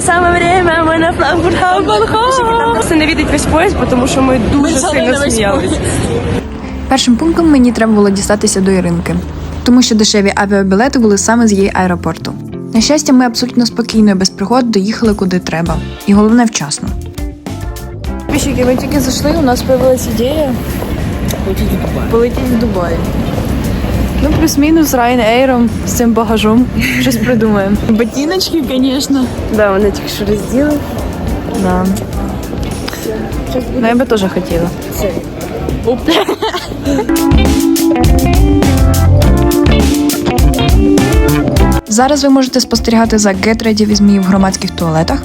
Саме время ми на флангу балкон. Не відить весь поїзд, тому що ми дуже сильно сміялися. Першим пунктом мені треба було дістатися до Іринки, тому що дешеві авіабілети були саме з її аеропорту. На щастя, ми абсолютно спокійно і без пригод доїхали куди треба, і головне вчасно. Піщики, ми тільки зайшли. У нас з'явилася ідея полетіти в Дубай. Ну, плюс-мінус Ryanair, з цим багажом. Щось придумаємо. Ботиночки, звісно. Да, вони тільки що розділи. Да. Ну, я би теж хотіла. Зараз ви можете спостерігати за Ready with Me в громадських туалетах.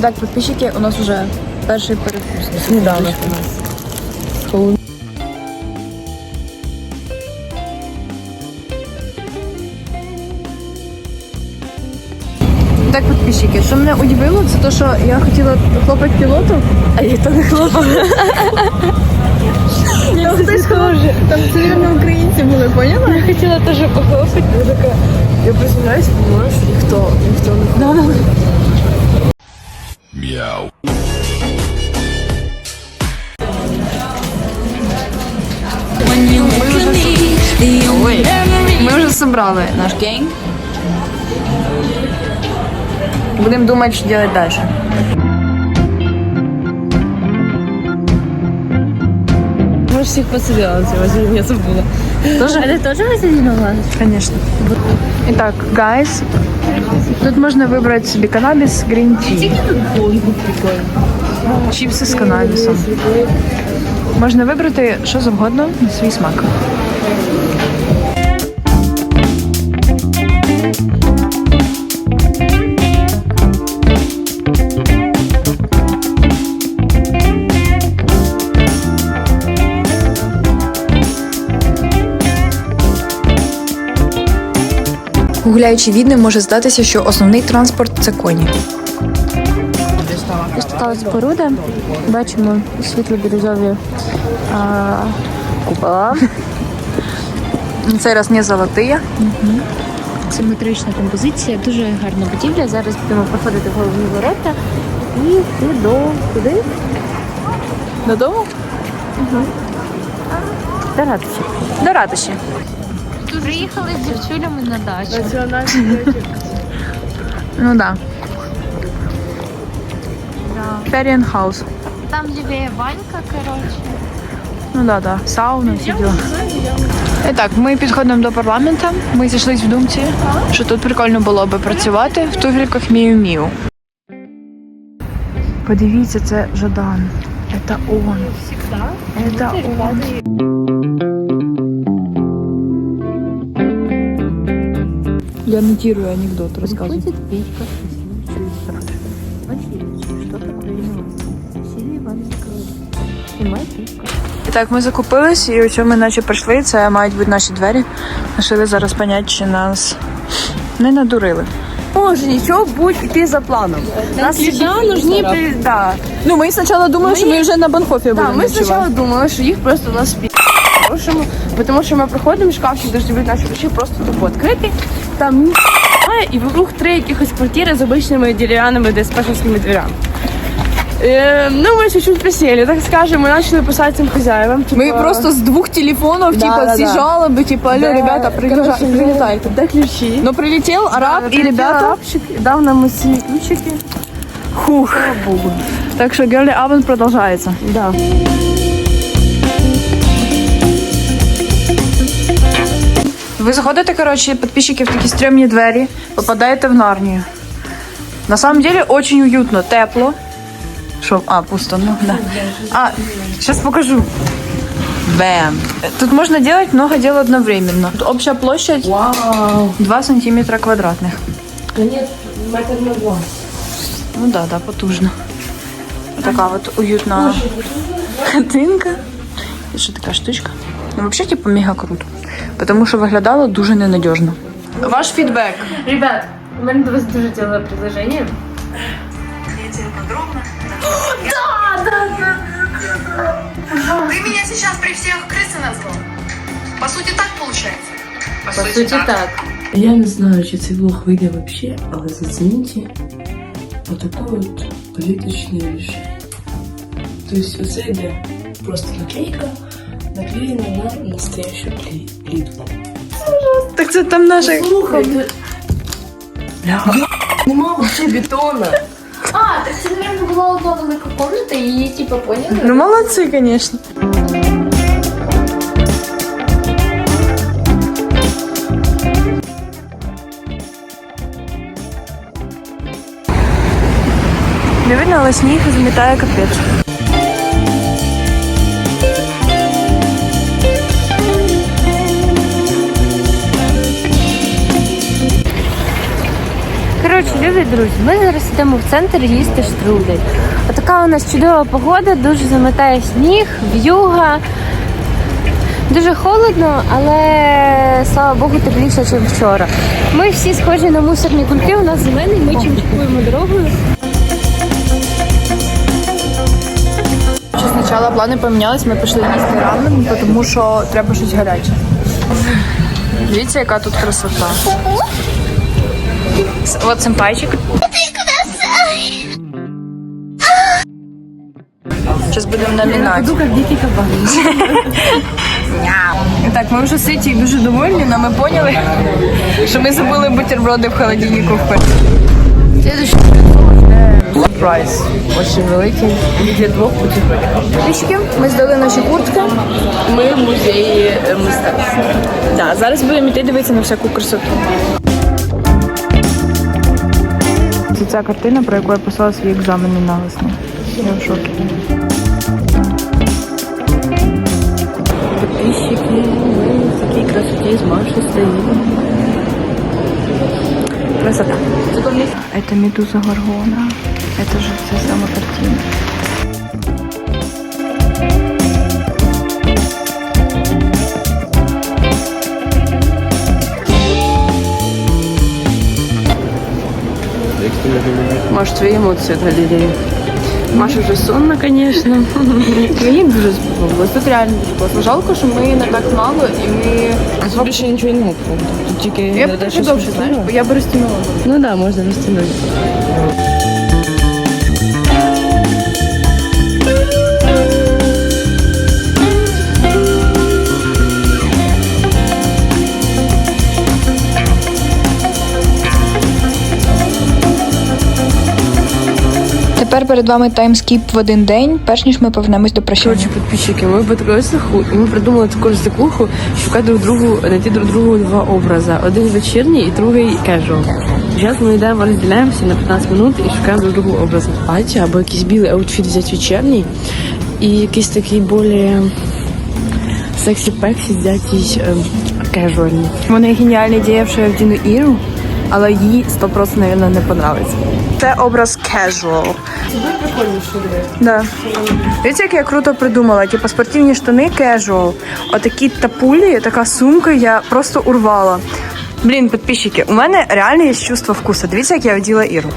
Так, підписчики, у нас вже перший перекус. Сніданок у нас. Так, підписчики, що мене удивило, це те, що я хотіла хлопати пілоту, а я то не хлопала. Там хтось схоже. Там все время українці були, поняла? Я хотіла теж похлопати, я така, я приземляюсь, понимаю, що ніхто, ніхто не Meow. Ой, ми вже зібрали наш гейм. Будемо думати, що робити далі. Ми ж всіх посиділи сьогодні, я забула. Тоже? А ти теж висиділа? Конечно. Итак, guys, тут можно выбрать себе каннабис, грин tea. Чіпси з каннабісом. Можна вибрати що завгодно на свій смак. Гуляючи відним, може здатися, що основний транспорт це коні. Ось така споруда. Бачимо світло-бірюзові купола. На цей раз не золотий. Симетрична композиція, дуже гарна будівля. Зараз будемо проходити в головні ворота і йти до куди? Додому? До ратуші. До ратуші. Приїхали з дівчулями на дачу. Ну да. Феріен хаус. Там живе банька, коротше. Ну да, да. Сауна, всі діла. І так, ми підходимо до парламенту. Ми зійшлись в думці, що тут прикольно було би працювати в туфельках Міу-Міу. Подивіться, це Жадан. Это он. Это он. Я нотирую анекдот, рассказываю. Ходит Петька. Что такое Василий Иванович Снимай пивка. Так, ми закупились, і ось ми наче прийшли. Це мають бути наші двері. Нашили зараз понять, чи нас не надурили. Може нічого будь іти за планом. Нас нужні при... да. Ну, ми спочатку думали, що ми вже на Банхофі Да, ми спочатку думали, що їх просто у нас пі... Хорошому, тому що ми приходимо, шкафчик, де живуть наші речі, просто тупо відкритий. Там ні немає, і вокруг три якихось квартири з обичними дерев'яними диспетчерськими дверями. Е, ну, ми чуть-чуть присіли, так скажемо, ми почали писати цим хазяївам. Типу, Ми просто з двох телефонів, Да, типа, да, ці да. жалоби, типа, алло, Да, ребята, короче, приїжджайте, прилітайте. Де ключі? Ну, прилетів араб і Прилетів ребята. Арабчик, дав нам ці ключики. Хух. Так що Girly Abend продовжується. Да. Ви заходите, короче, підписчики в такі стрьомні двері, попадаєте в Нарнію. На самом деле очень уютно, тепло. Що? А, пусто, ну да. А, сейчас покажу. Бэм. Тут можно делать много дел одновременно. Тут общая площадь 2 сантиметра квадратных. Нет, метр на два. Ну да, да, потужно. Така от уютна хатинка. І ще така штучка. Ну, вообще, типу, мега круто. Тому що виглядало дуже ненадіжно. Ваш фідбек. Ребят, у мене до вас дуже ціле предложення. Ты меня сейчас при всех крысы назвал? По сути, так получается? По суті, так. Я не знаю, чи цей влог вийде взагалі, але зацініть отаке от пліточне рішення. Тобто оце йде просто наклейка, наклеєна на настоящу плі- плітку. Так це там наша. Слухай, ти... Нема взагалі бетона. А, так це, мабуть, була одна велика комната, і її, типу, поняли? Ну молодці, звісно. Не видно, але сніг змітає капець. Коротше, любі друзі, ми зараз йдемо в центр їсти штрудель. Отака у нас чудова погода, дуже заметає сніг, в'юга. Дуже холодно, але слава Богу, тепліше, ніж вчора. Ми всі схожі на мусорні кульки, у нас зелений, ми чимчикуємо дорогою. Спочатку плани помінялись, ми пішли їсти рамен, тому що треба щось гаряче. Дивіться, яка тут красота. С- От симпайчик. Зараз будемо намінати. як дикий кабан. Так, ми вже ситі і дуже довольні, але ми поняли, що ми забули бутерброди в холодильнику Следующий сюрприз. Очень великий. Для двох бутербродів. Ми здали наші куртки. Ми в музеї е, мистецтва. Да, зараз будемо йти дивитися на всяку красоту. Це ця картина, про яку я писала свій екзамен на весну. Я в шокі. Підписчики, ми в такій красоті з Маші стоїмо. Красота. Это медуза Горгона. Это же вся сама картина. Маш, твої емоції від галереї. Маша вже сонна, звісно. Мені дуже сподобалось. Тут реально дуже класно. Жалко, що ми не так мало і ми. Тут більше нічого не. Тут тільки Я б довше, знаєш, бо я би розтягнула. Ну так, да, можна розтягнути. Тепер перед вами таймскіп в один день, перш ніж ми повернемось до прощання. Коротше, підписчики, ми потроїться і ми придумали таку ж заклуху, шукати друг другу, знайти друг другу два образи. Один вечірній і другий кежуал. Зараз ми йдемо, розділяємося на 15 минут і шукаємо друг другу образи. Плаття або якийсь білий аутфіт взяти вечірній і якийсь такий більш сексі-пексі взяти кежуальний. У мене є геніальна ідея, що я вдіну Іру, але їй 100% мабуть, не понравиться. Це образ casual. Да. Дивіться, як я круто придумала. Типу спортивні штани casual. Отакі тапулі, така сумка, я просто урвала. Блін, підписчики, у мене реально є чувство вкусу. Дивіться, як я оділа Іру.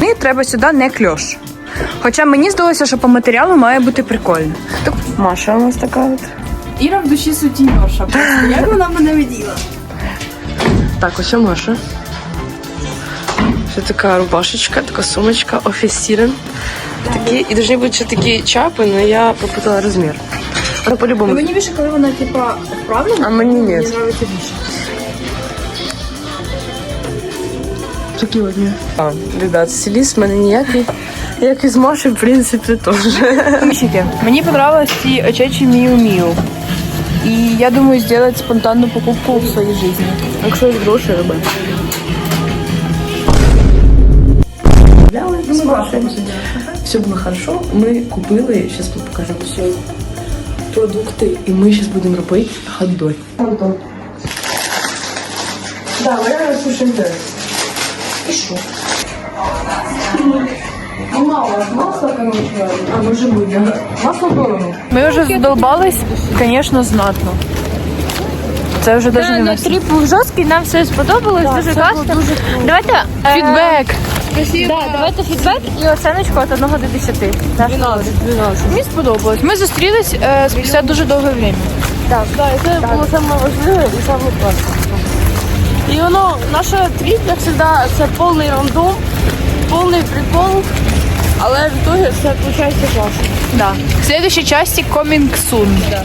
Мені треба сюди не кльош. Хоча мені здалося, що по матеріалу має бути прикольно. Так, Маша у нас така от. Іра в душі сутіньорша. Просто як вона мене виділа? Так, ось Маша. Це така рубашечка, така сумочка, офіс-сірен. Такі, і должны бути ще такі чапи, але я попутала розмір. Вона по-любому. Мені більше, коли вона типа вправлена, А мені ні. мені подобається більше. Такі одні. А, ребят, стиліст в мене ніякий. Як і з Маші, в принципі, теж. Мальчики, мені понравились ці очечі Міу Міу. І я думаю сделать спонтанну покупку в своїй житті. Якщо є гроші, роби. Все було хорошо. Ми купили, зараз покажемо все продукти, і ми зараз будемо робити хот-дог. Хот-дог. Да, варіант слушаем І що? Мало, масло, короче, а може бути, масло дорого. Ми вже задолбались, звісно, знатно. Це вже навіть не Ну, нас. тріп був жорсткий, нам все сподобалось, дуже класно. Давайте е, Фідбек. Спасибо. Да, давайте фідбек і оценочку від 1 до 10. 12, 12. Мені сподобалось. Ми зустрілись е, спустя дуже довге время. Так, да, і це було саме важливе і саме класне. І воно, наша твіт, як завжди, це повний рандом, повний прикол, але в ітогі все виходить класно. Да. В следующей части Coming Soon. Да.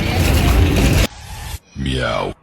Мяу.